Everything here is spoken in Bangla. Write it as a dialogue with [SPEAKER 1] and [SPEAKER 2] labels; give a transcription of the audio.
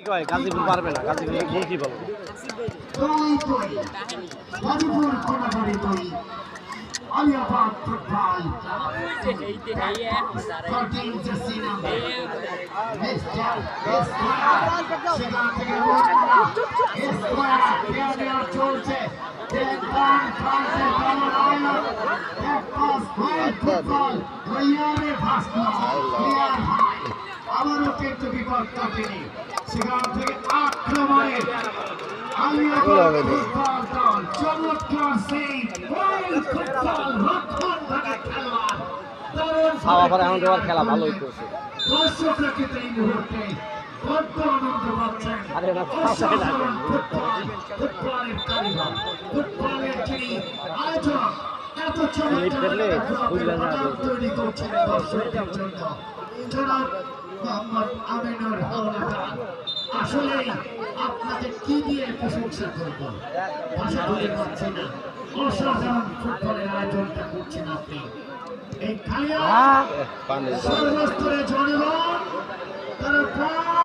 [SPEAKER 1] কি কয়? গাজীপুর পারবে না গাজীপুর কি
[SPEAKER 2] চলছে প্লেয়ার হাই আবারও কিন্তু বিপদ কাটেনি। সেখান থেকে আক্রমণে চমৎকার সেই
[SPEAKER 1] এখন দেওয়ার খেলা ভালো হইতেছে
[SPEAKER 2] দর্শকরা কিন্তু এই মুহূর্তে
[SPEAKER 1] আরে না,
[SPEAKER 2] মোহাম্মদ আমিনুর আসলেই আপনাকে কি দিয়ে প্রশংসা করব? ভাষা বলে পাচ্ছি না। অসাধারণ ফুটবলের আয়োজনটা করছেন আপনি। এই কালিয়া সর্বস্তরে জনগণ